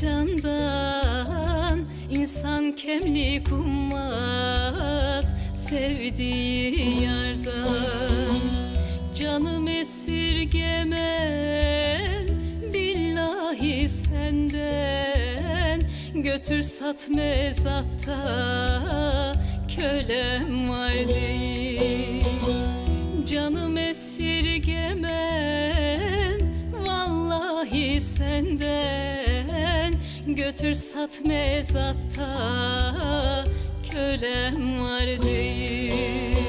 candan insan kemlik ummaz sevdiği yardan canım esirgemem billahi senden. Götür sat mezatta kölem var değil. Götür sat mezatta kölem var değil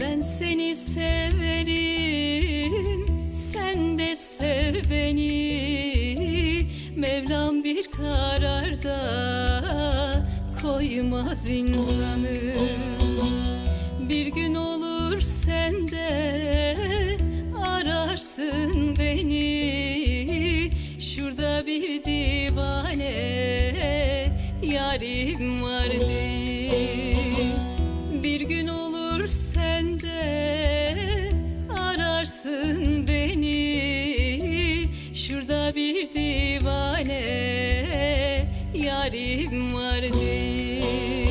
Ben seni severim, sen de sev beni. Mevlam bir kararda koymaz insanı. Bir gün olur sen de ararsın beni. Şurada bir divane yarim var sen de ararsın beni. Şurada bir divane yarim var diye